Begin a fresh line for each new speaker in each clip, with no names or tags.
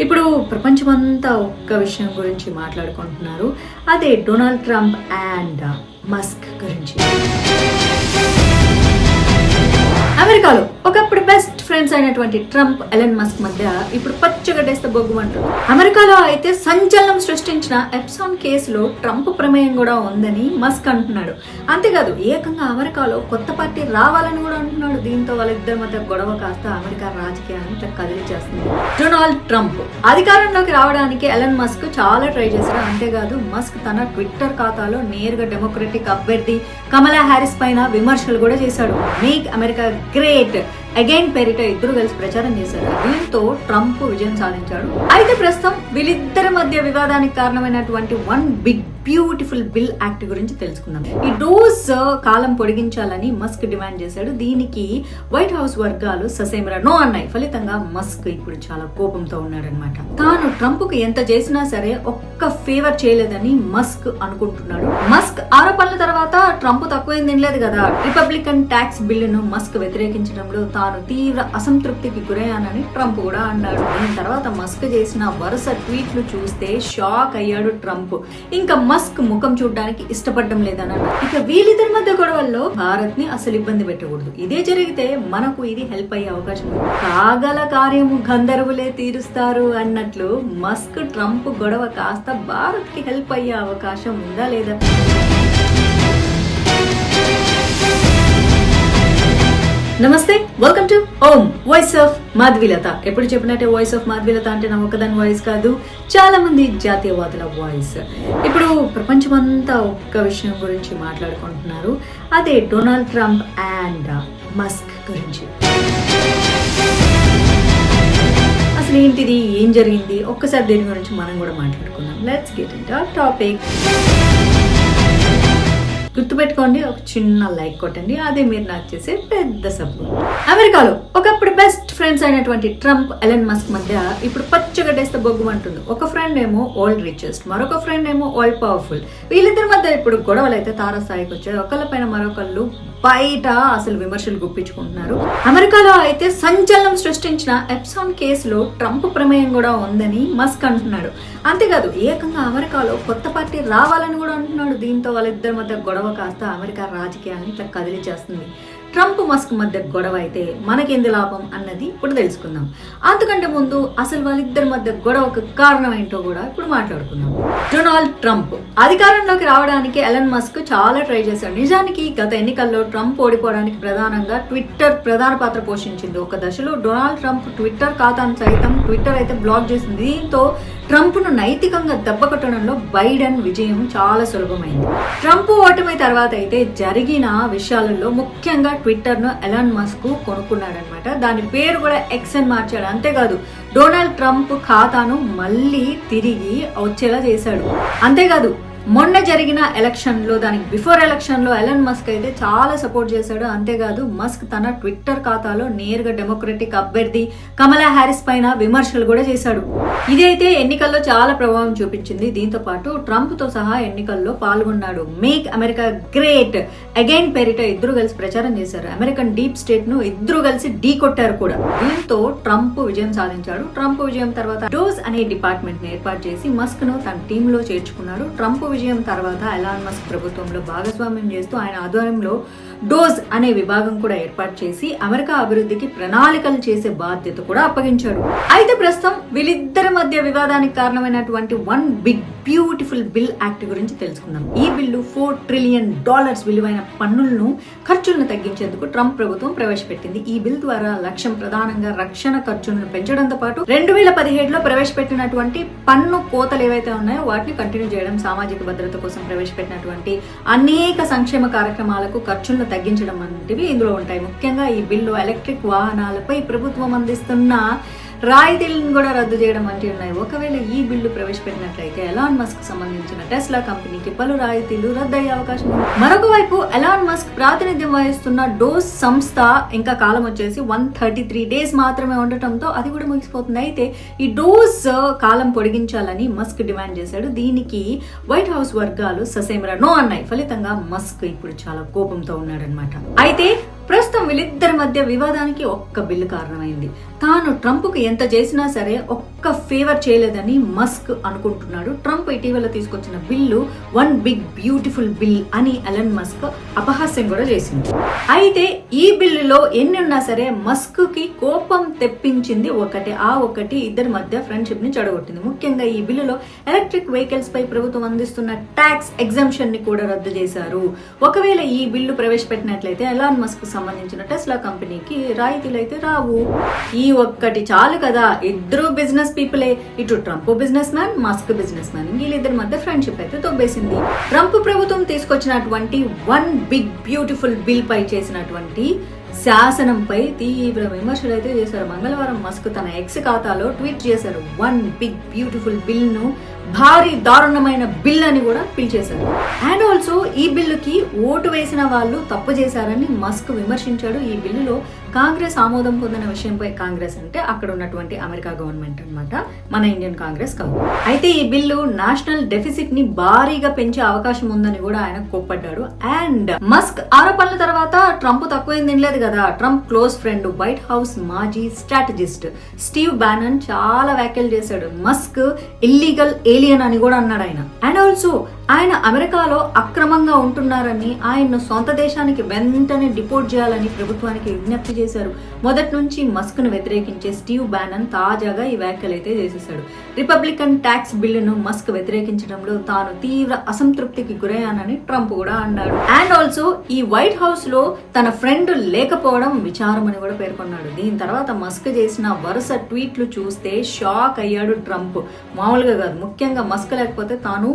ఇప్పుడు ప్రపంచమంతా ఒక్క విషయం గురించి మాట్లాడుకుంటున్నారు. అదే డొనాల్డ్ ట్రంప్ అండ్ మస్క్ గురించి. అమెరికాలో ఒకప్పుడు బెస్ట్ ఫ్రెండ్స్ అయినటువంటి ట్రంప్ ఎలన్ మస్క్ మధ్య ఇప్పుడు పచ్చగడ్డేస్తే బొగ్గుమంటారు. అమెరికాలో అయితే సంచలనం సృష్టించిన ఎప్సాన్ కేసులో ట్రంప్ ప్రమేయం కూడా ఉందని మస్క్ అంటున్నాడు. అంతేకాదు ఏకంగా అమెరికాలో కొత్త పార్టీ రావాలని కూడా అంటున్నాడు. దీంతో వాళ్ళిద్దరి మధ్య గొడవ కాస్త అమెరికా రాజకీయాన్ని ఇట్లా కదిలి చేస్తుంది. డొనాల్డ్ ట్రంప్ అధికారంలోకి రావడానికి ఎలన్ మస్క్ చాలా ట్రై చేశాడు. అంతేకాదు మస్క్ తన ట్విట్టర్ ఖాతాలో నేరుగా డెమోక్రటిక్ అభ్యర్థి కమలా హ్యారిస్ పైన విమర్శలు కూడా చేశాడు. మేక్ అమెరికా గ్రేట్ అగైన్ పేరిట ఇద్దరు కలిసి ప్రచారం చేశారు. దీంతో ట్రంప్ విజయం సాధించాడు. అయితే ప్రస్తుతం వీళ్ళిద్దరి మధ్య వివాదానికి కారణమైనటువంటి one big beautiful bill act గురించి తెలుసుకుందాం. ఈ డోస్ కాలం పొడిగించాలని మస్క్ డిమాండ్ చేశాడు. దీనికి వైట్ హౌస్ వర్గాలు ససేమిరా నో అన్నాయి. ఫలితంగా మస్క్ ఇప్పుడు చాలా కోపంతో ఉన్నాడనమాట తాను ట్రంప్కు ఎంత చేసినా సరే ఒక్క ఫేవర్ చేయలేదని మస్క్ అనుకుంటున్నాడు. మస్క్ ఆరోపణల తర్వాత ట్రంప్ తక్కువైంది తినలేదు కదా. రిపబ్లికన్ ట్యాక్స్ బిల్లును మస్క్ వ్యతిరేకించడంలో తాను తీవ్ర అసంతృప్తికి గురయ్యానని ట్రంప్ కూడా అన్నాడు. దీని తర్వాత మస్క్ చేసిన వరుస ట్వీట్లు చూస్తే షాక్ అయ్యాడు ట్రంప్. ఇంకా మస్క్ ముఖం చూడడానికి ఇష్టపడడం లేదని ఇక వీళ్ళిద్దరి మధ్య గొడవల్లో భారత్ని అసలు ఇబ్బంది పెట్టకూడదు. ఇదే జరిగితే మనకు ఇది హెల్ప్ అయ్యే అవకాశం ఉంది. కాగల కార్యము గంధర్వులే తీరుస్తారు అన్నట్లు మస్క్ ట్రంప్ గొడవ కాస్త భారత్కి హెల్ప్ అయ్యే అవకాశం ఉందా లేదా? నమస్తే welcome to Om voice of Madhavilatha. ఎప్పుడు చెప్పినట్టే వాయిస్ ఆఫ్ మాధవీలత అంటే నా ఒక్కదాని వాయిస్ కాదు చాలా మంది జాతీయవాదుల వాయిస్ ఇప్పుడు ప్రపంచమంతా ఒక్క విషయం గురించి మాట్లాడుకుంటున్నారు అదే డొనాల్డ్ ట్రంప్ అండ్ మస్క్ గురించి. అసలు ఏంటిది ఏం జరిగింది? ఒక్కసారి దీని గురించి మనం కూడా మాట్లాడుకుందాం. లెట్స్ గెట్ ఇన్ టాపిక్ గుర్తుపెట్టుకోండి ఒక చిన్న లైక్ కొట్టండి అదే మీరు నాకు చేసే పెద్ద సపోర్ట్. అమెరికాలో ఒకప్పుడు బెస్ట్ ఫ్రెండ్స్ అయినటువంటి ట్రంప్ ఎలన్ మస్క్ మధ్య ఇప్పుడు పచ్చగడ్డేస్తే బొగ్గుమంటుంది. ఒక ఫ్రెండ్ ఏమో ఓల్డ్ రిచెస్ట్ మరొక ఫ్రెండ్ ఏమో ఓల్డ్ పవర్ఫుల్ వీళ్ళిద్దరి మధ్య ఇప్పుడు గొడవలు అయితే తారస్థాయికి వచ్చాయి. ఒకళ్ళపైన మరొకళ్ళు బయట అసలు విమర్శలు గుప్పించుకుంటున్నారు. అమెరికాలో అయితే సంచలనం సృష్టించిన ఎప్సాన్ కేసులో ట్రంప్ ప్రమేయం కూడా ఉందని మస్క్ అంటున్నాడు. అంతేకాదు ఏకంగా అమెరికాలో కొత్త పార్టీ రావాలని కూడా అంటున్నాడు. దీంతో వాళ్ళిద్దరి మధ్య గొడవ కాస్త అమెరికా రాజకీయాన్ని ఇట్లా కదిలి చేస్తుంది ట్రంప్ మస్క్ మధ్య గొడవ అయితే మనకేంది లాభం అన్నది ఇప్పుడు తెలుసుకుందాం. అంతకంటే ముందు అసలు వాళ్ళిద్దరి మధ్య గొడవకు కారణం ఏంటో కూడా ఇప్పుడు మాట్లాడుకుందాం. డొనాల్డ్ ట్రంప్ అధికారంలోకి రావడానికి ఎలన్ మస్క్ చాలా ట్రై చేశాడు. నిజానికి గత ఎన్నికల్లో ట్రంప్ ఓడిపోవడానికి ప్రధానంగా ట్విట్టర్ ప్రధాన పాత్ర పోషించింది. ఒక దశలో డొనాల్డ్ ట్రంప్ ట్విట్టర్ ఖాతాను సైతం ట్విట్టర్ అయితే బ్లాక్ చేసింది. దీంతో ట్రంప్ను నైతికంగా దెబ్బకొట్టడంలో బైడెన్ విజయం చాలా సులభమైంది. ట్రంప్ ఓటమి తర్వాత అయితే జరిగిన విషయాలలో ముఖ్యంగా ట్విట్టర్ను ఎలాన్ మస్క్ కొనుక్కున్నాడనమాట దాని పేరు కూడా ఎక్స్ అని మార్చాడు. అంతేకాదు డొనాల్డ్ ట్రంప్ ఖాతాను మళ్ళీ తిరిగి వచ్చేలా చేశాడు. అంతేకాదు మొన్న జరిగిన ఎలక్షన్లో దానికి బిఫోర్ ఎలక్షన్లో ఎలన్ మస్క్ అయితే చాలా సపోర్ట్ చేశాడు. అంతేకాదు మస్క్ తన ట్విట్టర్ ఖాతాలో నేరుగా డెమోక్రటిక్ అభ్యర్థి కమలా హ్యారిస్ పైన విమర్శలు కూడా చేశాడు. ఇదైతే ఎన్నికల్లో చాలా ప్రభావం చూపించింది. దీంతో పాటు ట్రంప్తో సహా ఎన్నికల్లో పాల్గొన్నాడు. మేక్ అమెరికా గ్రేట్ అగైన్ పేరిట ఇద్దరు కలిసి ప్రచారం చేశారు. అమెరికన్ డీప్ స్టేట్ను ఇద్దరు కలిసి ఢీ కొట్టారు కూడా. దీంతో ట్రంప్ విజయం సాధించాడు. ట్రంప్ విజయం తర్వాత డోస్ అనే డిపార్ట్మెంట్ని ఏర్పాటు చేసి మస్క్ను తన టీమ్లో చేర్చుకున్నాడు ట్రంప్ విజయం తర్వాత ఎలాన్ మస్క్ ప్రభుత్వంలో భాగస్వామ్యం చేస్తూ ఆయన ఆధ్వర్యంలో డోజ్ అనే విభాగం కూడా ఏర్పాటు చేసి అమెరికా అభివృద్ధికి ప్రణాళికలు చేసే బాధ్యత కూడా అప్పగించాడు అయితే ప్రస్తుతం వీళ్ళిద్దరి మధ్య వివాదానికి కారణమైనటువంటి one big beautiful bill act గురించి తెలుసుకుందాం. ఈ బిల్లు ఫోర్ ట్రిలియన్ డాలర్స్ విలువైన పన్నులను ఖర్చులను తగ్గించేందుకు ట్రంప్ ప్రభుత్వం ప్రవేశపెట్టింది. ఈ బిల్ ద్వారా లక్ష్యం ప్రధానంగా రక్షణ ఖర్చులను పెంచడంతో పాటు రెండు వేల పదిహేడులో ప్రవేశపెట్టినటువంటి పన్ను కోతలు ఏవైతే ఉన్నాయో వాటిని కంటిన్యూ చేయడం సామాజిక భద్రత కోసం ప్రవేశపెట్టినటువంటి అనేక సంక్షేమ కార్యక్రమాలకు ఖర్చులను తగ్గించడం వంటివి ఇందులో ఉంటాయి. ముఖ్యంగా ఈ బిల్లు ఎలక్ట్రిక్ వాహనాలపై ప్రభుత్వం అందిస్తున్న రాయితీలను కూడా రద్దు చేయడం వంటివి ఉన్నాయి. ఒకవేళ ఈ బిల్లు ప్రవేశపెట్టినట్లయితే ఎలాన్ మస్క్ సంబంధించిన టెస్లా కంపెనీకి పలు రాయితీలు రద్దయ్యే అవకాశం ఉంది. మరొక వైపు ఎలాన్ మస్క్ ప్రాతినిధ్యం వహిస్తున్న డోస్ సంస్థ ఇంకా కాలం వచ్చేసి వన్ థర్టీ త్రీ డేస్ మాత్రమే ఉండటంతో అది కూడా ముగిసిపోతుంది. అయితే ఈ డోస్ కాలం పొడిగించాలని మస్క్ డిమాండ్ చేశాడు. దీనికి వైట్ హౌస్ వర్గాలు ససేమిరా నో అన్నాయి. ఫలితంగా మస్క్ ఇప్పుడు చాలా కోపంతో ఉన్నాడనమాట అయితే ప్రస్తుతం వీళ్ళిద్దరి మధ్య వివాదానికి ఒక్క బిల్లు కారణమైంది. తాను ట్రంప్కు ఎంత చేసినా సరే ఒక్క ఫేవర్ చేయలేదని మస్క్ అనుకుంటున్నాడు. ట్రంప్ ఇటీవల తీసుకొచ్చిన bill one big beautiful bill అని అలన్ మస్క్ అపహాస్యం కూడా చేసింది. అయితే ఈ బిల్లులో ఎన్ని ఉన్నా సరే మస్క్కి కోపం తెప్పించింది ఒకటి. ఆ ఒకటి ఇద్దరి మధ్య ఫ్రెండ్షిప్ని చెడగొట్టింది. ముఖ్యంగా ఈ బిల్లులో ఎలక్ట్రిక్ వెహికల్స్ పై ప్రభుత్వం అందిస్తున్న ట్యాక్స్ ఎగ్జామ్షన్ని కూడా రద్దు చేశారు. ఒకవేళ ఈ బిల్లు ప్రవేశపెట్టినట్లయితే ఎలాన్ మస్క్ సంబంధించిన టెస్లా కంపెనీకి రాయితీలు అయితే రావు. ఈ ఒక్కటి చాలు కదా. ఇద్దరు బిజినెస్ పీపులే ఇటు Trump business man Musk business man వీళ్ళిద్దరి మధ్య ఫ్రెండ్షిప్ అయితే తొబ్బేసింది. ట్రంప్ ప్రభుత్వం తీసుకొచ్చినటువంటి వన్ బిగ్ బ్యూటిఫుల్ బిల్ పై చేసినటువంటి శాసనంపై తీవ్ర విమర్శలు అయితే చేశారు. మంగళవారం మస్క్ తన ఎక్స్ ఖాతాలో ట్వీట్ చేశారు. వన్ బిగ్ బ్యూటిఫుల్ బిల్ను. భారీ దారుణమైన బిల్ అని కూడా పిలిచేశారు అండ్ ఆల్సో ఈ బిల్లుకి ఓటు వేసిన వాళ్ళు తప్పు చేశారని మస్క్ విమర్శించాడు ఈ బిల్లులో కాంగ్రెస్ ఆమోదం పొందిన విషయంపై కాంగ్రెస్ అంటే అక్కడ ఉన్నటువంటి అమెరికా గవర్నమెంట్ అన్నమాట. మన ఇండియన్ కాంగ్రెస్ కాదు. అయితే ఈ బిల్లు నేషనల్ డెఫిసిట్ని భారీగా పెంచే అవకాశం ఉందని కూడా ఆయన కోప్పడ్డాడు. అండ్ మస్క్ ఆరోపణల తర్వాత ట్రంప్ తక్కువేం తినలేదు కదా. Trump close friend White House మాజీ స్ట్రాటజిస్ట్ స్టీవ్ బ్యానన్ చాలా వ్యాఖ్యలు చేశాడు. మస్క్ ఇల్లీగల్ ఏలియన్ అని కూడా అన్నాడు ఆయన. అండ్ ఆల్సో ఆయన అమెరికాలో అక్రమంగా ఉంటున్నారని ఆయన్ను సొంత దేశానికి వెంటనే డిపోర్ట్ చేయాలని ప్రభుత్వానికి విజ్ఞప్తి చేశారు. మొదటి నుంచి మస్క్ను వ్యతిరేకించే స్టీవ్ బ్యానన్ తాజాగా ఈ వ్యాఖ్యలు అయితే చేసేశాడు. రిపబ్లికన్ ట్యాక్స్ బిల్లును మస్క్ వ్యతిరేకించడంలో తాను తీవ్ర అసంతృప్తికి గురయ్యానని ట్రంప్ కూడా అన్నాడు. అండ్ ఆల్సో ఈ వైట్ హౌస్లో తన ఫ్రెండ్ లేకపోవడం విచారం అని కూడా పేర్కొన్నాడు. దీని తర్వాత మస్క్ చేసిన వరుస ట్వీట్లు చూస్తే షాక్ అయ్యాడు ట్రంప్. మామూలుగా కాదు ముఖ్యంగా మస్క్ లేకపోతే తాను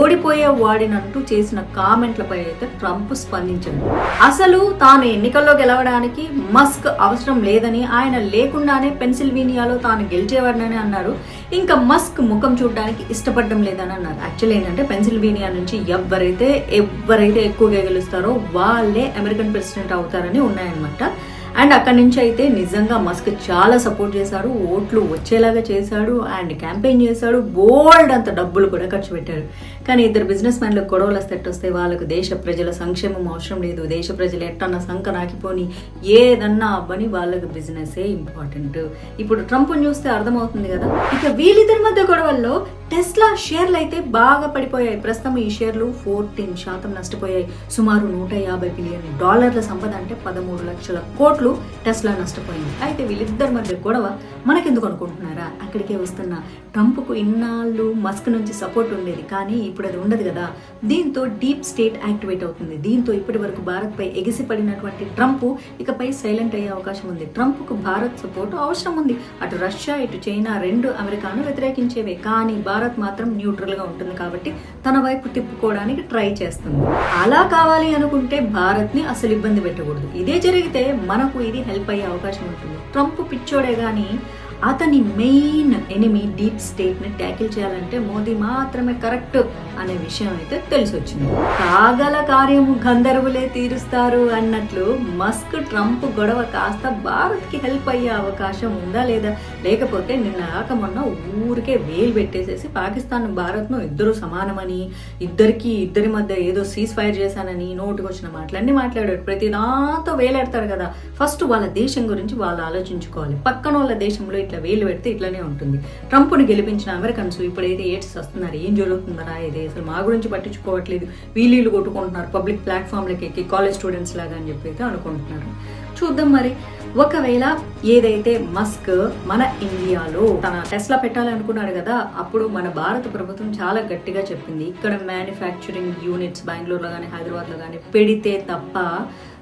ఓడిపోయి వాడినంటూ చేసిన కామెంట్లపై అయితే ట్రంప్ స్పందించాడు. అసలు తాను ఎన్నికల్లో గెలవడానికి మస్క్ అవసరం లేదని ఆయన లేకుండానే పెన్సిల్వేనియాలో తాను గెలిచేవాడినని అన్నారు ఇంకా మస్క్ ముఖం చూడడానికి ఇష్టపడడం లేదని అన్నారు. యాక్చువల్ ఏంటంటే పెన్సిల్వేనియా నుంచి ఎవరైతే ఎవరైతే ఎక్కువగా గెలుస్తారో వాళ్ళే అమెరికన్ ప్రెసిడెంట్ అవుతారని ఉన్నాయన్నమాట. అండ్ అక్కడి నుంచి అయితే నిజంగా మస్క్ చాలా సపోర్ట్ చేశాడు. ఓట్లు వచ్చేలాగా చేశాడు. అండ్ క్యాంపెయిన్ చేశాడు. బోల్డ్ అంత డబ్బులు కూడా ఖర్చు పెట్టారు కానీ ఇద్దరు బిజినెస్ మ్యాన్లకు గొడవలు వస్తే వస్తే వాళ్ళకు దేశ ప్రజల సంక్షేమం అవసరం లేదు. దేశ ప్రజలు ఎట్టన్న సంక నాకిపోని ఏదన్నా అవ్వని వాళ్ళకి బిజినెసే ఇంపార్టెంట్ ఇప్పుడు ట్రంప్ చూస్తే అర్థమవుతుంది కదా? ఇక వీళ్ళిద్దరి మధ్య గొడవల్లో టెస్లా షేర్లు అయితే బాగా పడిపోయాయి. ప్రస్తుతం ఈ షేర్లు ఫోర్టీన్ శాతం నష్టపోయాయి. సుమారు నూట యాభై బిలియన్ డాలర్ల సంపద అంటే పదమూడు లక్షల కోట్లు టెస్లా నష్టపోయింది. అయితే వీళ్ళిద్దరి మధ్య గొడవ మనకెందుకు అనుకుంటున్నారా? అక్కడికే వస్తున్న ట్రంప్కు ఇన్నాళ్ళు మస్క్ నుంచి సపోర్ట్ ఉండేది. కానీ ఇప్పుడు అది ఉండదు కదా. దీంతో డీప్ స్టేట్ యాక్టివేట్ అవుతుంది. దీంతో ఇప్పటి వరకు భారత్పై ఎగిసిపడినటువంటి ట్రంప్ ఇకపై సైలెంట్ అయ్యే అవకాశం ఉంది. ట్రంప్కు భారత్ సపోర్ట్ అవసరం ఉంది. అటు రష్యా ఇటు చైనా రెండు అమెరికాను వ్యతిరేకించేవే. కానీ భారత్ మాత్రం న్యూట్రల్గా ఉంటుంది కాబట్టి తన వైపు తిప్పుకోవడానికి ట్రై చేస్తుంది. అలా కావాలి అనుకుంటే భారత్ని అసలు ఇబ్బంది పెట్టకూడదు. ఇదే జరిగితే మనకు ఇది హెల్ప్ అయ్యే అవకాశం ఉంటుంది. ట్రంప్ పిచ్చోడే కానీ అతని మెయిన్ ఎనిమి డీప్ స్టేట్ని ట్యాకిల్ చేయాలంటే మోదీ మాత్రమే కరెక్ట్ అనే విషయం అయితే తెలిసి వచ్చింది కాగల కార్యము గంధర్వులే తీరుస్తారు అన్నట్లు మస్క్ ట్రంప్ గొడవ కాస్త భారత్కి హెల్ప్ అయ్యే అవకాశం ఉందా లేదా? లేకపోతే నిన్న కాక మొన్న ఊరికే వేలు పెట్టేసేసి పాకిస్తాన్ భారత్ను ఇద్దరు సమానమని ఇద్దరికి ఇద్దరి మధ్య ఏదో సీజ్ ఫైర్ చేశానని నోటుకు వచ్చిన మాటలన్నీ మాట్లాడాడు. ప్రతి దాంతో వేలాడతారు కదా. ఫస్ట్ వాళ్ళ దేశం గురించి వాళ్ళు ఆలోచించుకోవాలి. పక్కన వాళ్ళ దేశంలో ఇట్లా వేలు పెడితే ఇట్లానే ఉంటుంది. ట్రంప్ను గెలిపించిన అమెరికన్స్ ఇప్పుడైతే ఏడ్స్ వస్తున్నారు. ఏం జరుగుతుందరా ఇది? అసలు మా గురించి పట్టించుకోవట్లేదు. వీళ్ళు కొట్టుకుంటున్నారు పబ్లిక్ ప్లాట్ఫామ్లకి ఎక్కి కాలేజ్ స్టూడెంట్స్ లాగా అని చెప్పి అయితే అనుకుంటున్నారు. చూద్దాం మరి. ఒకవేళ ఏదైతే మస్క్ మన ఇండియాలో తన టెస్లా పెట్టాలనుకున్నాడు కదా అప్పుడు మన భారత ప్రభుత్వం చాలా గట్టిగా చెప్పింది. ఇక్కడ మ్యానుఫ్యాక్చరింగ్ యూనిట్స్ బెంగళూరులో కానీ హైదరాబాద్లో కానీ పెడితే తప్ప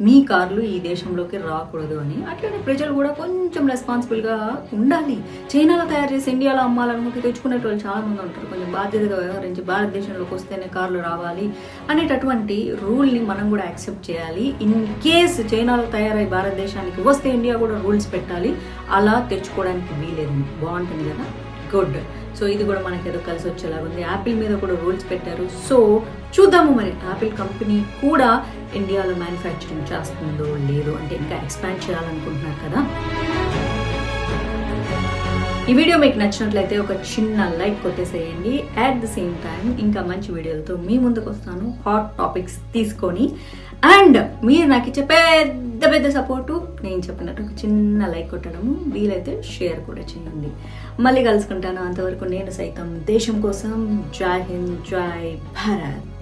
మీ కార్లు ఈ దేశంలోకి రాకూడదు అని. అట్లనే ప్రజలు కూడా కొంచెం రెస్పాన్సిబుల్గా ఉండాలి. చైనాలో తయారు చేసి ఇండియాలో అమ్మాలనుకుంటే తెచ్చుకునే వాళ్ళు చాలామంది ఉంటారు. కొంచెం బాధ్యతగా వ్యవహరించి భారతదేశంలోకి వస్తేనే కార్లు రావాలి అనేటటువంటి రూల్ని మనం కూడా యాక్సెప్ట్ చేయాలి. ఇన్ కేస్ చైనాలో తయారై భారతదేశానికి వస్తే ఇండియా కూడా రూల్స్ పెట్టాలి. అలా తెచ్చుకోవడానికి వీలేదు. బాగుంటుంది కదా? గుడ్ సో ఇది కూడా మనకి ఏదో కలిసి వచ్చేలాగా ఉంది. యాపిల్ మీద కూడా రూల్స్ పెట్టారు. సో చూద్దాము మరి యాపిల్ కంపెనీ కూడా ఇండియాలో మ్యానుఫ్యాక్చరింగ్ చేస్తుందో లేదో అంటే ఇంకా ఎక్స్పాండ్ చేయాలనుకుంటున్నారు కదా? ఈ వీడియో మీకు నచ్చినట్లయితే ఒక చిన్న లైక్ కొట్టేసేయండి. అట్ ద సేమ్ టైం ఇంకా మంచి వీడియోలతో మీ ముందుకు వస్తాను. హాట్ టాపిక్స్ తీసుకొని. అండ్ మీరు నాకు ఇచ్చే పెద్ద పెద్ద సపోర్టు నేను చెప్పినట్టు ఒక చిన్న లైక్ కొట్టడము వీలైతే షేర్ కూడా చేయండి. మళ్ళీ కలుసుకుంటాను. అంతవరకు నేను సైతం దేశం కోసం. జై హింద్ జై భారత్.